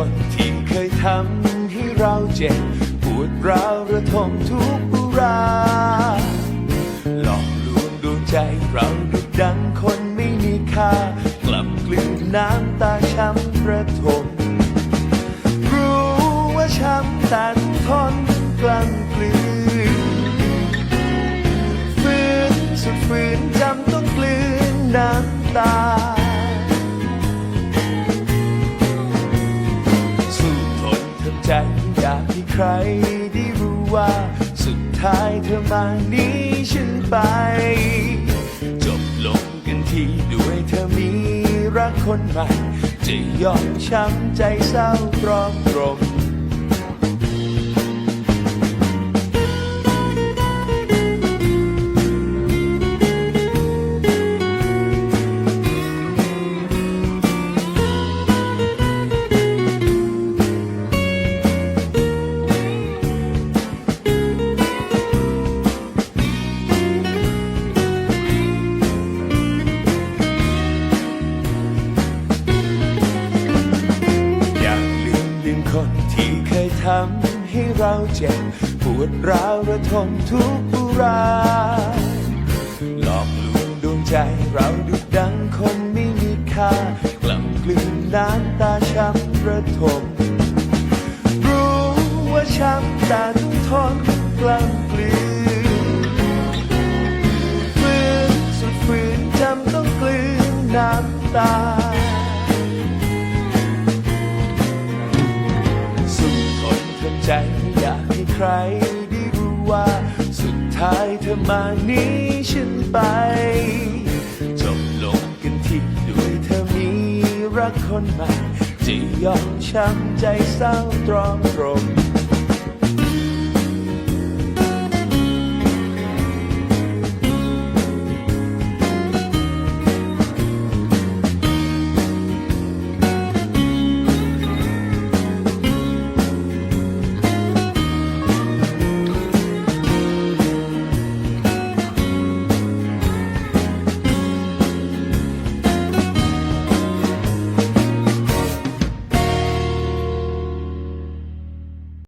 คนที่เคยทำให้เราเจ็บปวดร้าวระทมทุกุราหลอกลวงดวงใจเราดุดดังคนไม่มีค่ากลับกลืนน้ำตาช้ำระทมรู้ว่าช้ำแต่ทนกลั้นกลืนฝืนสุดฝืนจำต้องกลืนน้ำตา ครได้รู้ว่า สุดท้ายเธอมาหนี้ฉันไป จบลงกันทีด้วยเธอมีรักคนใหม่ จะยอมช้ำใจเศร้าตรอมตรม คนที่เคยทำให้เราเจ็บปวดร้าวระทมทุกอุราหลอกลวงดวงใจเราดุดังคนไม่มีค่ากลับกลืนน้ำตาช้ำระทมรู้ว่าช้ำแต่ต้องทนกลั้นกลืนฝืนสุดฝืนจำต้องกลืนน้ำตา ทนใจอยากให้ใครได้รู้ว่า สุดท้ายเธอมาหนี้ฉันไป จบลงกันที่ด้วยเธอมีรักคนใหม่จะยอมช้ำใจเศร้าตรอมตรม